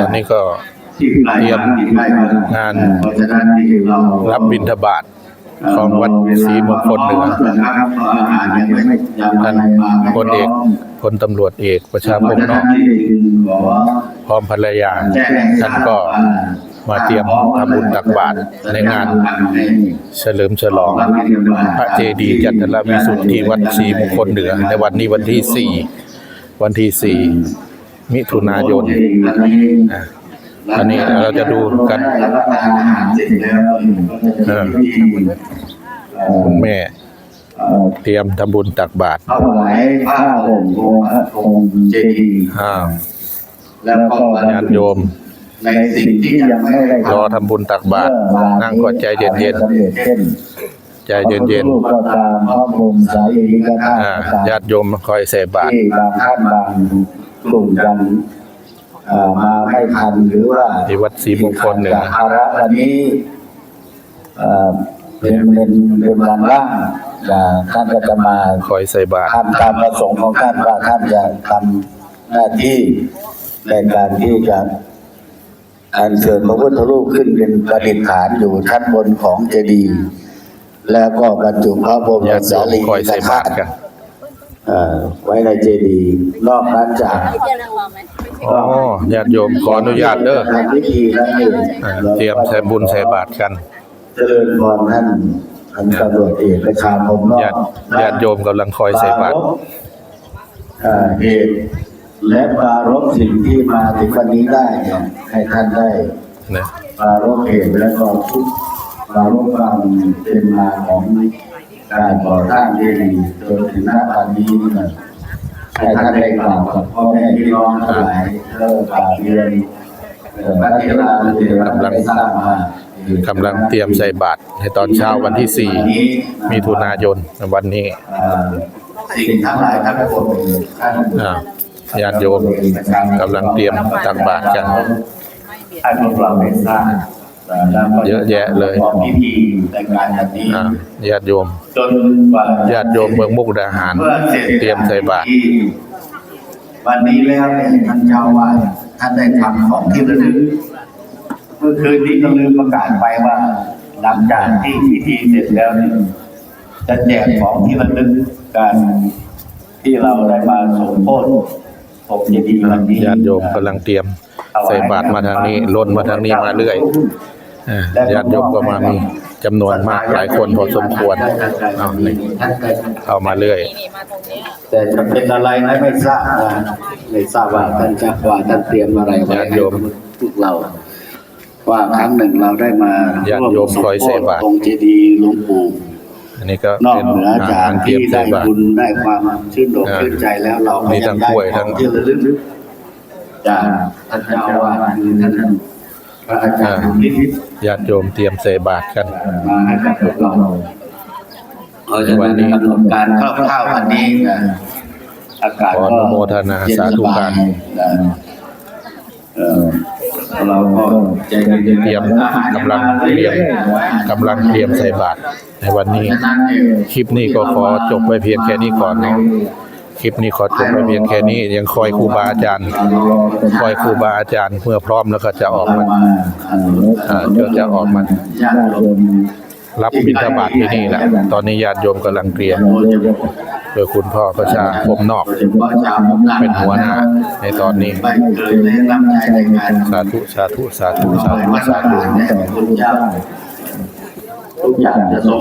ตอนนี้ก็เตรียมงานเพราะฉะนั้นที่เรารับบิณฑบาตของวัดศรีมงคลเหนือครับอาหารยังไม่ยังท่านไม่มาไม่พลเอกพลตำรวจเอกประชาพงราะษ์น้อกพร้อมภรรยา ท่านก็มาเตรียมทำบุญตักบาตรในงานเฉลิมฉลอง พระเจดีย์จันทรวิสุทธิวัดศรีมงคลเหนือ ในวันนี้วันที่สี่วันที่สี่ มิถุนายนอะอันนี้เราจะดูกันรับประทานอาหารเสร็จแล้วก็จะมีพิธีเอ่อคุณแม่เอ่อเตรียมทำบุญตักบาตรถวายผ้าห่มองค์พระองค์เจดีย์อ้าวแล้วก็ญาติโยมในสิ่งที่ยังไม่ได้รอทำบุญตักบาตรนั่งก็ใจเย็นสำเร็จเช่นๆใจเย็นรูปก็ตามพระพรหมสายเอกธาๆตุอ่าต่างญาติโยมคอยใส่บาตรที่บางท่านบาง กลุ่มยังเอ่อมาไม่ทันหรือว่าที่วัดศรีมงคลเหนือจากภาระวันนี้เอ่อเป็นเป็นเป็นวันว่างอ่าท่านก็จะมาคอยใส่บาตรทำตามประสงค์ของท่านว่าท่านจะทำหน้าที่ในการที่จะอัญเชิญพระพุทธรูปขึ้นเป็นประดิษฐานอยู่ชั้นบนของเจดีย์แล้วก็บรรจุพระบรมญาติโยสามรีคอยใส่บาตรกันเอ่อ ไว้ในเจดีย์นอกนั้นจากอ๋อญาติโยมขออนุญาตเด้อทำพิธีนั้นเองอ่าเตรียมใส่บุญใส่บาตรกัน เจริญพรท่านท่านตำรวจเอกประชาพรมนอกญาติญาติโยมกำลังคอยใส่บาตรเอ่อเหตุและปรารบสิ่งที่มาถึงวันนี้ได้เนี่ยให้ท่านได้นะปรารบเหตุและก็ทุกปรารบความเป็นมาของ การก่อสร้างเจดีย์จนถึงณวันนี้เนี่ยให้ท่านได้กล่าวกับพ่อแม่พี่น้องทั้งหลายเลิกกล่าวเรียนเอ่อพระเทรานุเทระได้สร้างมากำลังเตรียมใส่บาตรในตอนเช้าวันที่สี่มิถุนายนวันนี้เอ่อสิ่งทั้งหลายทั้งปวงท่านอ่าญาติโยมกำลังเตรียมตักบาตรกันให้พวกเราได้ทราบแล้วก็เยอะแยะเลยประกอบพิธีในการอย่างนี้อ่าญาติโยม จนกว่าญาติโยมเมืองมุกดาหารเมื่อเสร็จเตรียมใส่บาตร วันนี้แล้วเนี่ยท่านเจ้าวาดท่านได้ทำของที่ระลึกเมื่อคืนนี้ก็ลืมประกาศไปว่า หลังจากที่พิธีเสร็จแล้วเนี่ยจะแจกของที่ระลึกการที่เราได้มาสมโภชผมจะดีย์วันนี้ ญาติโยมกำลังเตรียมใส่บาตรมาทางนี้ล้นมาทางนี้มาเรื่อยอ่าญาติโยมก็มามี จำนวนมากหลายคนพอสมควรเอานี่เข้ามาเรื่อย แต่จะเป็นอะไรนะไม่ทราบนะไม่ทราบว่าท่านจะว่าท่านเตรียมอะไรไว้ญาติโยมพวกเรา ว่าครั้งหนึ่งเราได้มาญาติโยมคอยใส่บาตรองค์เจดีย์หลวงปู่อันนี้ก็นอกเป็นเหนืออาจากหารเตรียที่มใส่ได้บาตรบุญได้ความชื่นอกอ่าชื่นใจแล้วเราก็มียัทั้งงได้กล้วยขทั้องงที่ระลึกจากท่านเจ้าอาวาสคือท่านพ ระอาจารย์นิติญาติโยมเตรียมใส่บาตรกัน มาให้กับพวกเราเพราะฉะนั้นกำหนดการคร่าวๆวันนี้นะอากาศขอก็อนุโมทนาสาธุการนะเอ่อเราก็ใจเย็นๆเตรียมกำลังเตรียมกำลังเตรียมใส่บาตรในวันนี้ คลิปนี้ก็ขอจบไว้เพียงแค่นี้ก่อนเนาะ คลิปนี้ขอจบไว้เพียงแค่นี้ ยังคอยครูบาอาจารย์ คอยครูบาอาจารย์เมื่อพร้อมแล้วก็จะออกมาอ่าเดี๋ยวจะออกมารับบิณฑบาตที่นี่แหละ ตอนนี้ญาติโยมกำลังเตรียมโดยคุณพ่อประชาผมนอก เป็นหัวหน้าในตอนนี้สาธุสาธุสาธุสาธุสาธุทุกอย่างจะสม